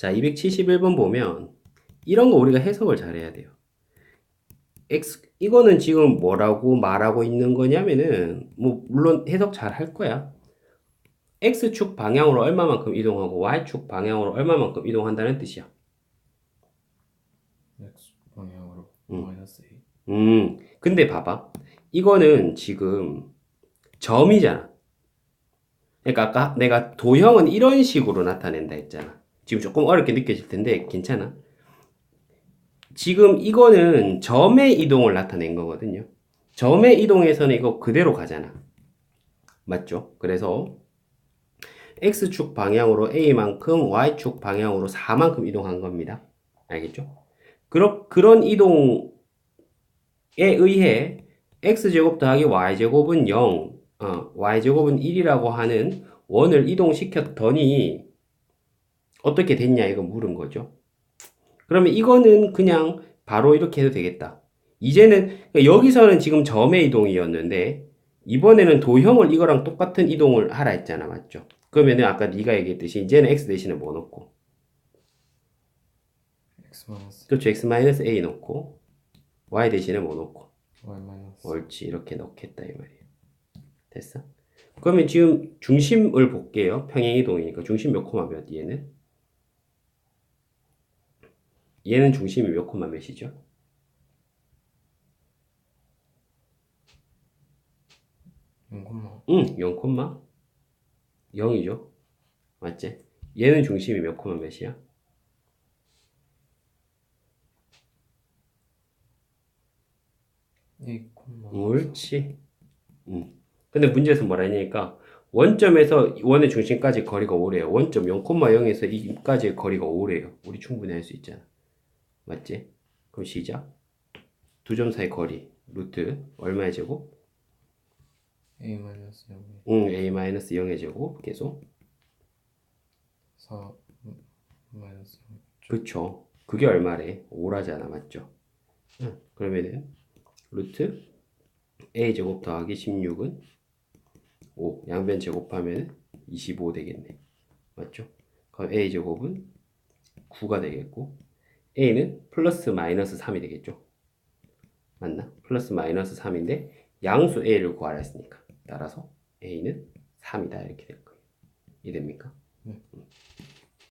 자, 271번 보면 이런 거 우리가 해석을 잘해야 돼요. x 이거는 지금 뭐라고 말하고 있는 거냐면은 뭐 물론 해석 잘 할 거야. x축 방향으로 얼마만큼 이동하고 y축 방향으로 얼마만큼 이동한다는 뜻이야. x 방향으로 음. 마이너스 a 음, 근데 봐봐. 이거는 지금 점이잖아. 그러니까 아까 내가 도형은 이런 식으로 나타낸다 했잖아. 지금 조금 어렵게 느껴질 텐데 괜찮아. 지금 이거는 점의 이동을 나타낸 거거든요. 점의 이동에서는 이거 그대로 가잖아. 맞죠? 그래서 x축 방향으로 a만큼 y축 방향으로 4만큼 이동한 겁니다. 알겠죠? 그러, 그런 이동 에 의해 x제곱 더하기 y제곱은 0, 어, y제곱은 1이라고 하는 원을 이동시켰더니 어떻게 됐냐 이거 물은 거죠. 그러면 이거는 그냥 바로 이렇게 해도 되겠다. 이제는 그러니까 여기서는 지금 점의 이동이었는데 이번에는 도형을 이거랑 똑같은 이동을 하라 했잖아. 맞죠? 그러면은 아까 네가 얘기했듯이 이제는 x 대신에 뭐 넣고 x 마이너스 그렇죠. x-a 넣고 y 대신에 뭐 넣고 옳지 이렇게 넣겠다 이 말이에요 됐어? 그러면 지금 중심을 볼게요 평행 이동이니까 중심 몇 코마 몇 얘는? 얘는 중심이 몇 코마 몇이죠? 영 콤마 응0 코마 0이죠 맞지? 얘는 중심이 몇 코마 몇이야? a 콤마 옳지 응. 근데 문제에서 뭐라 했냐니까 원점에서 원의 중심까지 거리가 5래요 원점 0,0에서 2까지의 거리가 5래요 우리 충분히 할 수 있잖아 맞지? 그럼 시작 두 점 사이 거리 루트 얼마의 제곱? a 마이너스 0에 응 a-0의 제곱 계속 4 마이너스 0 그쵸 그게 얼마래? 5라잖아 맞죠? 응. 그러면은 루트 a 제곱 더하기 16은 5 양변 제곱하면 25 되겠네 맞죠? 그럼 a 제곱은 9가 되겠고 a는 플러스 마이너스 3이 되겠죠? 맞나? 플러스 마이너스 3인데 양수 a를 구하라 했으니까 따라서 a는 3이다 이렇게 될 거예요 이해됩니까? 네. 음.